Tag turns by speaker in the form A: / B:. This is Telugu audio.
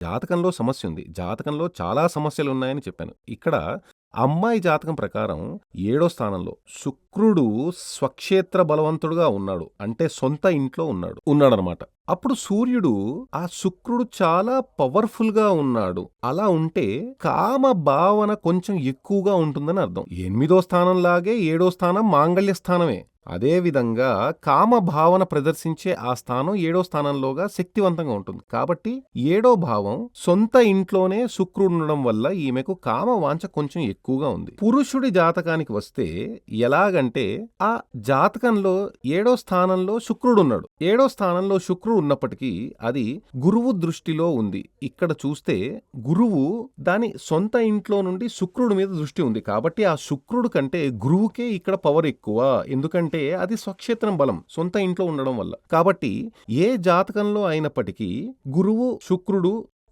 A: జాతకంలో సమస్య ఉంది. జాతకంలో చాలా సమస్యలు ఉన్నాయని చెప్పాను. ఇక్కడ అమ్మాయి జాతకం ప్రకారం ఏడో స్థానంలో శుక్రుడు స్వక్షేత్ర బలవంతుడుగా ఉన్నాడు. అంటే సొంత ఇంట్లో ఉన్నాడు. ఉన్నాడనమాట. అప్పుడు సూర్యుడు ఆ శుక్రుడు చాలా పవర్‌ఫుల్‌గా ఉన్నాడు. అలా ఉంటే కామ భావన కొంచెం ఎక్కువగా ఉంటుందని అర్థం. ఎనిమిదో స్థానంలాగే ఏడో స్థానం మాంగళ్య స్థానమే. అదే విధంగా కామ భావన ప్రదర్శించే ఆ స్థానం ఏడో స్థానంలోగా శక్తివంతంగా ఉంటుంది. కాబట్టి ఏడో భావం సొంత ఇంట్లోనే శుక్రుడు ఉండడం వల్ల ఈమెకు కామ వాంఛ కొంచెం ఎక్కువగా ఉంది. పురుషుడి జాతకానికి వస్తే ఎలాగంటే ఆ జాతకంలో ఏడో స్థానంలో శుక్రుడున్నాడు. ఏడో స్థానంలో శుక్రుడు ఉన్నప్పటికీ అది గురువు దృష్టిలో ఉంది. ఇక్కడ చూస్తే గురువు దాని సొంత ఇంట్లో నుండి శుక్రుడి మీద దృష్టి ఉంది. కాబట్టి ఆ శుక్రుడు కంటే గురువుకే ఇక్కడ పవర్ ఎక్కువ. ఎందుకంటే అంటే అది స్వక్షేత్రం బలం. సొంత ఇంట్లో ఉండడం వల్ల. కాబట్టి ఏ జాతకంలో అయినప్పటికీ గురువు, శుక్రుడు